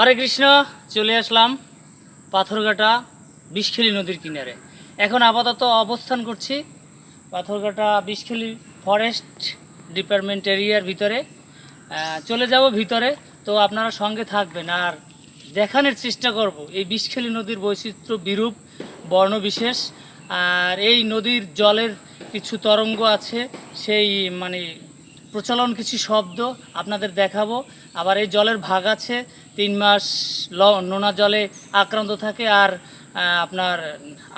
হরে কৃষ্ণ, চলে আসলাম পাথরঘাটা বিষখেলি নদীর কিনারে। এখন আপাতত অবস্থান করছি পাথরঘাটা বিষখেলি ফরেস্ট ডিপার্টমেন্ট এরিয়ার ভিতরে। চলে যাব ভিতরে, তো আপনারা সঙ্গে থাকবেন। আর দেখানোর চেষ্টা করব, এই বিষখেলি নদীর বৈচিত্র্য বিরূপ বর্ণবিশেষ আর এই নদীর জলের কিছু তরঙ্গ আছে, সেই মানে প্রচলন কিছু শব্দ আপনাদের দেখাবো। আবার এই জলের ভাগ আছে তিন মাস ল, নোনা জলে আক্রান্ত থাকে আর আপনার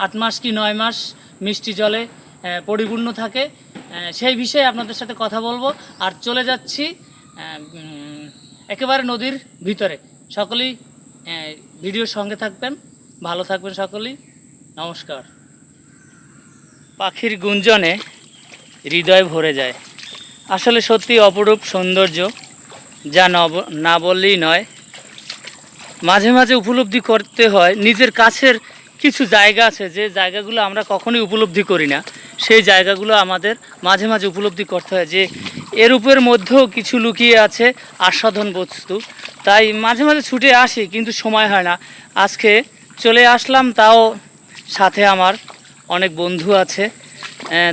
আট মাস কি নয় মাস মিষ্টি জলে পরিপূর্ণ থাকে। সেই বিষয়ে আপনাদের সাথে কথা বলব। আর চলে যাচ্ছি একেবারে নদীর ভিতরে। সকলেই ভিডিওর সঙ্গে থাকবেন, ভালো থাকবেন সকলেই। নমস্কার। পাখির গুঞ্জনে হৃদয় ভরে যায়। আসলে সত্যি অপরূপ সৌন্দর্য, যা না বললেই নয় মাঝে মাঝে উপলব্ধি করতে হয়। নিজের কাছের কিছু জায়গা আছে, যে জায়গাগুলো আমরা কখনোই উপলব্ধি করি না। সেই জায়গাগুলো আমাদের মাঝে মাঝে উপলব্ধি করতে হয় যে এর উপরের মধ্যেও কিছু লুকিয়ে আছে আস্বাদন বস্তু। তাই মাঝে মাঝে ছুটে আসি, কিন্তু সময় হয় না। আজকে চলে আসলাম, তাও সাথে আমার অনেক বন্ধু আছে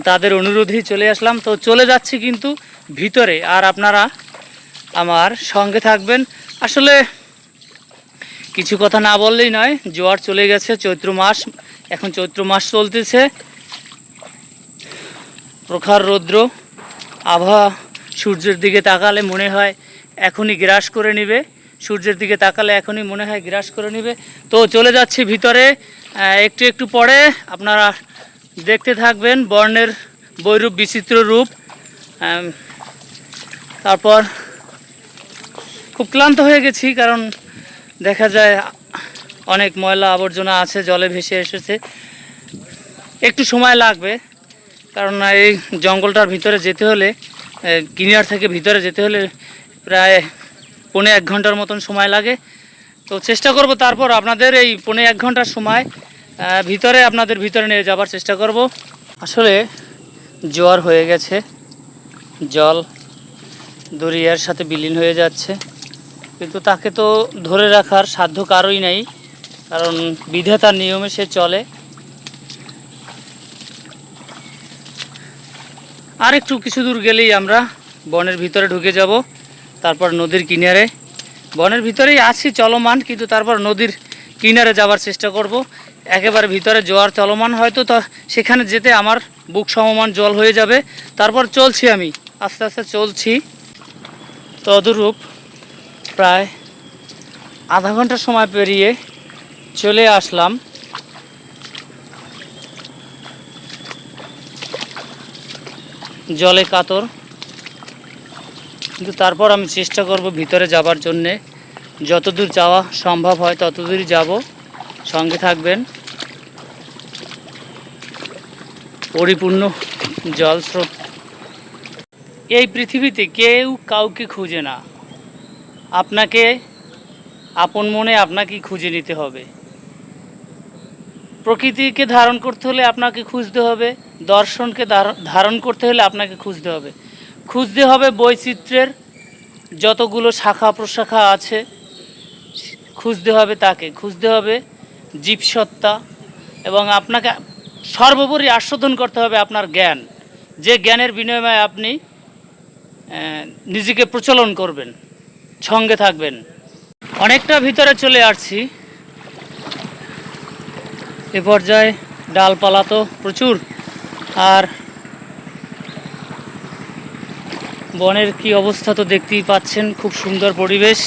তাদের অনুরোধেই চলে আসলাম। তো চলে যাচ্ছি কিন্তু ভিতরে, আর আপনারা আমার সঙ্গে থাকবেন। আসলে কিছু কথা না বললেই নয়, জোয়ার চলে গেছে, চৈত্র মাস, এখন চৈত্র মাস চলতেছে। প্রখর রৌদ্র, আবহাওয়া সূর্যের দিকে তাকালে মনে হয় এখনই গ্রাস করে নিবে। সূর্যের দিকে তাকালে এখনই মনে হয় গ্রাস করে নিবে। তো চলে যাচ্ছি ভিতরে একটু একটু পরে আপনারা দেখতে থাকবেন বর্ণের বৈরূপ বিচিত্র রূপ। তারপর খুব ক্লান্ত হয়ে গেছি, কারণ দেখা যায় অনেক ময়লা আবর্জনা আছে, জলে ভেসে এসেছে। একটু সময় লাগবে, কারণ এই জঙ্গলটার ভিতরে যেতে হলে কিনিয়ার থেকে ভিতরে যেতে হলে প্রায় পৌনে এক ঘণ্টার মতন সময় লাগে। তো চেষ্টা করব তারপর আপনাদের এই পৌনে এক ঘণ্টার সময় ভিতরে আপনাদের ভিতরে নিয়ে যাবার চেষ্টা করব। আসলে জোয়ার হয়ে গেছে, জল দরিয়ার সাথে বিলীন হয়ে যাচ্ছে। কিন্তু তাকে তো ধরে রাখার সাধ্য কারোই নেই, কারণ বিধাতার নিয়মে সে চলে। আর একটু কিছু দূর গেলেই আমরা বনের ভিতরে ঢুকে যাব, তারপর নদীর কিনারে। বনের ভিতরেই আছি চলমান, কিন্তু তারপর নদীর কিনারে যাবার চেষ্টা করব। একেবারে ভিতরে জোয়ার চলমান, হয়তো তা সেখানে যেতে আমার বুক সমমান জল হয়ে যাবে। তারপর চলছি আমি, আস্তে আস্তে চলছি। তদরূপ প্রায় আধা ঘণ্টা সময় পেরিয়ে চলে আসলাম। জলে কাতর। কিন্তু তারপর আমি চেষ্টা করব ভিতরে যাবার জন্যে। যতদূর যাওয়া সম্ভব হয় ততদূরই যাব। সঙ্গে থাকবেন পরিপূর্ণ জল স্রোত এই পৃথিবীতে কেউ কাউকে খুঁজে না। আপনাকে আপন মনে আপনাকেই খুঁজে নিতে হবে। প্রকৃতিকে ধারণ করতে হলে আপনাকে খুঁজতে হবে, দর্শনকে ধার- ধারণ করতে হলে আপনাকে খুঁজতে হবে। খুঁজতে হবে বৈচিত্র্যের যতগুলো শাখা প্রশাখা আছে, খুঁজতে হবে তাকে। খুঁজতে হবে জীবসত্তা এবং আপনাকে সর্বোপরি আস্বাদন করতে হবে আপনার জ্ঞান। যে জ্ঞানের বিনিময়ে আপনি নিজেকে প্রচলন করবেন। সঙ্গে থাকবেন। অনেকটা ভিতরে চলে আসছি। এ পর্যায়ে ডালপালা তো প্রচুর। আর বনের কি অবস্থা তো দেখতেই পাচ্ছেন, খুব সুন্দর পরিবেশ।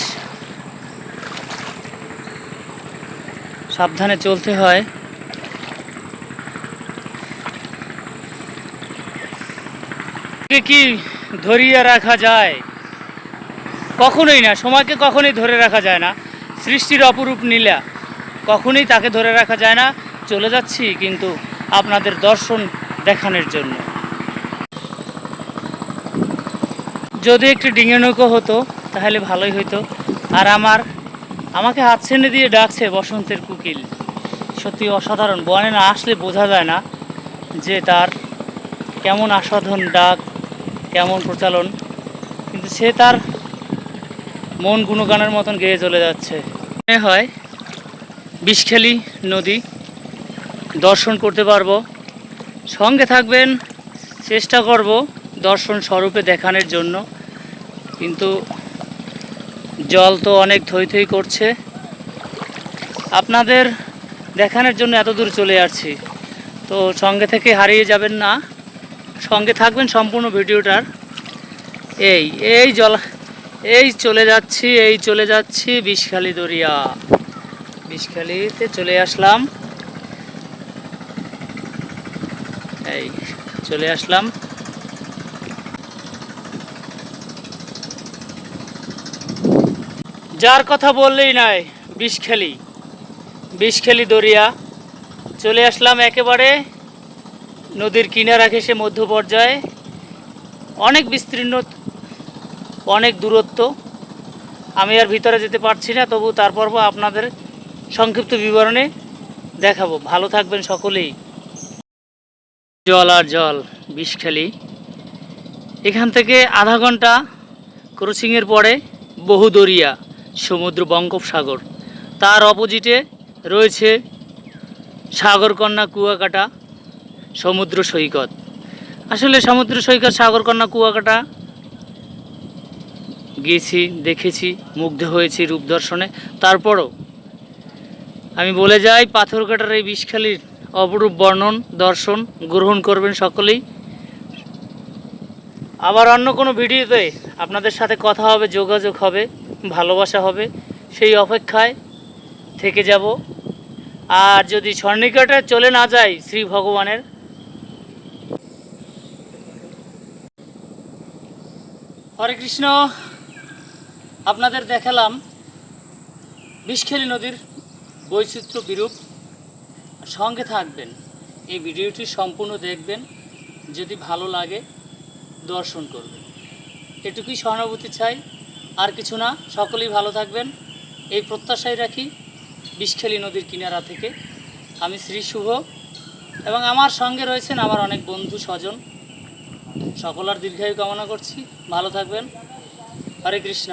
সাবধানে চলতে হয়। কি ধরিয়ে রাখা যায়? কখনোই না, সময়কে কখনোই ধরে রাখা যায় না। সৃষ্টির অপরূপ নীলা কখনোই তাকে ধরে রাখা যায় না। চলে যাচ্ছি কিন্তু আপনাদের দর্শন দেখানোর জন্য। যদি একটি ডিঙে নৌকো হতো, তাহলে ভালোই হতো আর আমার, আমাকে হাত ছেনে দিয়ে ডাকছে বসন্তের কুকিল। সত্যি অসাধারণ, বনে না আসলে বোঝা যায় না যে তার কেমন আসাধন ডাক, কেমন প্রচলন। কিন্তু সে তার মন গুণগানের মতন গেয়ে চলে যাচ্ছে। মনে হয় বিষখালী নদী দর্শন করতে পারব। সঙ্গে থাকবেন, চেষ্টা করব দর্শন স্বরূপে দেখানোর জন্য। কিন্তু জল তো অনেক থই থই করছে। আপনাদের দেখানোর জন্য এত দূর চলে আসছি। তো সঙ্গে থেকে হারিয়ে যাবেন না। সঙ্গে থাকবেন সম্পূর্ণ ভিডিওটার। এই এই জল এই চলে যাচ্ছি, এই চলে যাচ্ছি বিষখালী দরিয়া। বিষখালীতে চলে আসলাম। এই চলে আসলাম। যার কথা বললেই নাই, বিষখালী। বিষখালী দরিয়া। চলে আসলাম একেবারে নদীর কিনারা ঘেসে মধ্য পর্যায়ে। অনেক বিস্তীর্ণ অনেক দূরত্ব। আমি আর ভিতরে যেতে পারছি না, তবু তারপর আপনাদের সংক্ষিপ্ত বিবরণে দেখাবো। ভালো থাকবেন সকলেই। জল আর জল বিষখালি এখান থেকে আধা ঘণ্টা ক্রসিংয়ের পরে বহুদরিয়া, সমুদ্র বঙ্গোপসাগর। তার অপোজিটে রয়েছে সাগরকন্যা কুয়াকাটা, সমুদ্র সৈকত। আসলে সমুদ্র সৈকত, সাগরকন্যা কুয়াকাটা গেছি দেখেছি, মুগ্ধ হয়েছি রূপ দর্শনে। তারপরও আমি বলে যাই পাথরঘাটার এই বিষখালীর অপরূপ বর্ণন, দর্শন গ্রহণ করবেন সকলেই। আবার অন্য কোনো ভিডিওতে আপনাদের সাথে কথা হবে, যোগাযোগ হবে, ভালোবাসা হবে, সেই অপেক্ষায় থেকে যাব। আর যদি স্বর্ণিকাটা চলে না যায় শ্রী ভগবানের, হরে কৃষ্ণ। আপনাদের দেখালাম বিষখেলি নদীর বৈচিত্র্য বিরূপ। সঙ্গে থাকবেন, এই ভিডিওটি সম্পূর্ণ দেখবেন, যদি ভালো লাগে দর্শন করবেন। এটুকুই সহানুভূতি চাই, আর কিছু না, সকলেই ভালো থাকবেন। এই প্রত্যাশাই রাখি বিষখেলি নদীর কিনারা থেকে। আমি শ্রী শুভ, এবং আমার সঙ্গে রয়েছেন আমার অনেক বন্ধু স্বজন। সকলার দীর্ঘায়ু কামনা করছি। ভালো থাকবেন। হরে কৃষ্ণ।